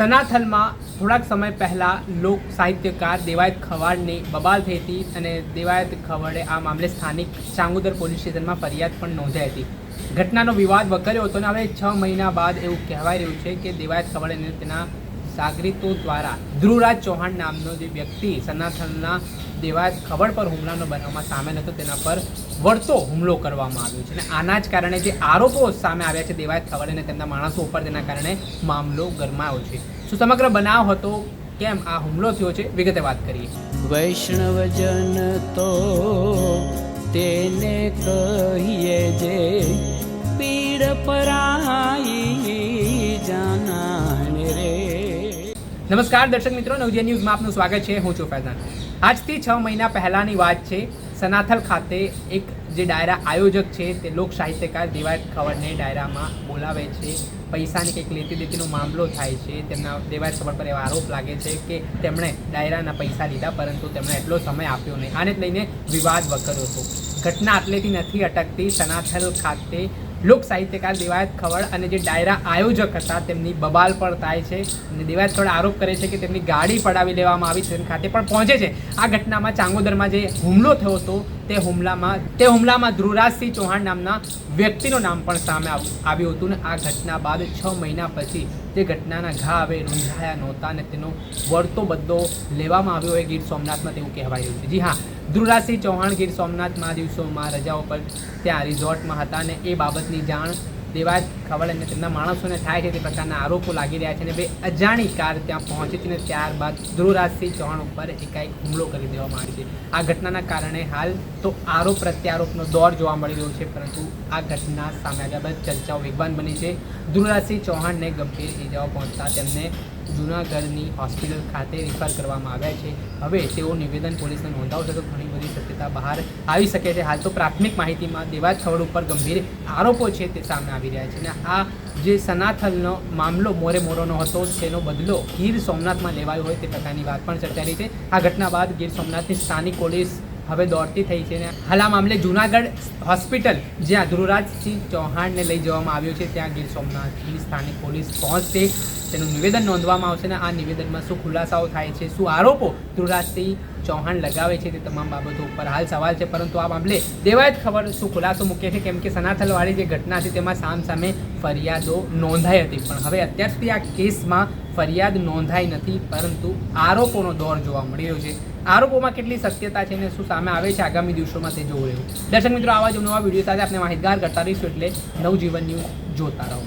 સનાથલમાં થોડાક સમય પહેલાં લોક સાહિત્યકાર દેવાયત ખવાડની બબાલ થઈ હતી અને દેવાયત ખવાડે આ મામલે સ્થાનિક ચાંગુદર પોલીસ સ્ટેશનમાં ફરિયાદ પણ નોંધાઈ હતી. ઘટનાનો વિવાદ વકર્યો હતો અને હવે છ મહિના બાદ એવું કહેવાય રહ્યું છે કે દેવાયત ખવાડે તેના સાગરીતો દ્વારા ધ્રુવરાજ ચૌહાણ નામનો જે વ્યક્તિ સનાથલના દેવાય ખબર પર હુમલાનો બનાવમાં સામેલ હતો, તેના પર વળતો હુમલો કરવામાં આવ્યો છે. અને આના જ કારણે જે આરોપો સામે આવ્યા છે દેવાય ખબર અને તેમના માણસો ઉપર, તેના કારણે મામલો ગરમાયો છે. શું સમગ્ર બનાવ હતો? કેમ આ હુમલો થયો છે? વિગતે વાત કરીએ. વૈષ્ણવજન તો તેને કહીએ જે પીડ પરાઈ નમસ્કાર દર્શક મિત્રો, નવજીવન ન્યૂઝમાં આપનું સ્વાગત છે. હું છું ફૈઝાન. આજથી છ મહિના પહેલાંની વાત છે, સનાથલ ખાતે એક જે ડાયરા આયોજક છે, તે લોક સાહિત્યકાર દેવાયત ખવડને ડાયરામાં બોલાવે છે. પૈસાની કંઈક લેતી દેતીનો મામલો થાય છે. તેમના દેવાયત ખબર પર એવા આરોપ લાગે છે કે તેમણે ડાયરાના પૈસા લીધા, પરંતુ તેમણે એટલો સમય આપ્યો નહીં. આને લઈને વિવાદ વકર્યો હતો. ઘટના આટલેથી નથી અટકતી. સનાથલ ખાતે લોક સાહિત્યકાર દેવાયત ખવડ અને જે ડાયરા આયોજક હતા, તેમની બબાલ પણ થાય છે. અને દેવાયત ખવડ આરોપ કરે છે કે તેમની ગાડી પડાવી લેવામાં આવી છે ખાતે પણ પહોંચે છે. આ ઘટનામાં ચાંગોદરમાં જે હુમલો થયો હતો તે હુમલામાં તે હુમલામાં ધ્રુવરાજસિંહ ચૌહાણ નામના વ્યક્તિનું નામ પણ સામે આવ- આવ્યું હતું ને આ ઘટના બાદ છ મહિના પછી તે ઘટનાના ઘા હવે રૂંઝાયા નહોતા અને તેનો વળતો બદલો લેવામાં આવ્યો હોય ગીર સોમનાથમાં તેવું કહેવાય રહ્યું છે. જી હા, ધ્રુવરાજસિંહ ચૌહાણ ગીર સોમનાથમાં દિવસોમાં રજાઓ પર ત્યાં રિઝોર્ટમાં હતા અને એ બાબતની જાણ દેવાજ ખબર અને તેમના માણસોને થાય છે તે પ્રકારના આરોપો લાગી રહ્યા છે અને બે અજાણી કાર ત્યાં પહોંચી છે અને ત્યારબાદ ધ્રુવરાજસિંહ ચૌહાણ ઉપર એકાએક હુમલો કરી દેવામાં આવ્યો છે. આ ઘટનાના કારણે હાલ તો આરોપ પ્રત્યારોપનો દોર જોવા મળી રહ્યો છે, પરંતુ આ ઘટના સામે આવ્યા બાદ ચર્ચાઓ વેગવાન બની છે. ધ્રુવરાજસિંહ ચૌહાણને ગંભીર ઇજાઓ પહોંચતા તેમને જૂનાગઢની હોસ્પિટલ ખાતે રિફર કરવામાં આવ્યા છે. હવે તેઓ નિવેદન પોલીસને નોંધાવશે તો ઘણી બધી શક્યતા બહાર આવી શકે છે. હાલ તો પ્રાથમિક માહિતીમાં દેવા છવડ ઉપર ગંભીર આરોપો છે તે સામે આવી રહ્યા છે. અને આ જે સનાથલનો મામલો મોરે મોરોનો હતો, તેનો બદલો ગીર સોમનાથમાં લેવાયો હોય તે પ્રકારની વાત પણ ચર્ચાઈ રહી છે. આ ઘટના બાદ ગીર સોમનાથની સ્થાનિક પોલીસ હવે દોડતી થઈ છે ને હાલ આ મામલે જુનાગઢ હોસ્પિટલ, જ્યાં ધ્રુવરાજસિંહ ચૌહાણને લઈ જવામાં આવ્યો છે, ત્યાં ગીર સોમનાથની સ્થાનિક પોલીસ પહોંચશે. તેનું નિવેદન નોંધવામાં આવશે ને આ નિવેદનમાં શું ખુલાસાઓ થાય છે, શું આરોપો ધ્રુવરાજસિંહ ચૌહાણ લગાવે છે તે તમામ બાબતો ઉપર હાલ સવાલ છે. પરંતુ આ મામલે દેવાયત ખબર શું ખુલાસો મૂકે છે, કેમ કે સનાથલવાળી જે ઘટના હતી તેમાં સામ સામે ફરિયાદો નોંધાઈ હતી. પણ હવે અત્યાર સુધી આ કેસમાં ફરિયાદ નોંધાઈ નથી, પરંતુ આરોપોનો દોર જોવા મળી રહ્યો છે. આરોપોમાં કેટલી સત્યતા છે ને શું સામે આવે છે આગામી દિવસોમાં તે જોવું રહ્યું દર્શક મિત્રો, આવા જ નવા વીડિયો સાથે આપણે માહિતગાર કરતા રહીશું એટલે નવજીવન ન્યૂઝ જોતા રહો.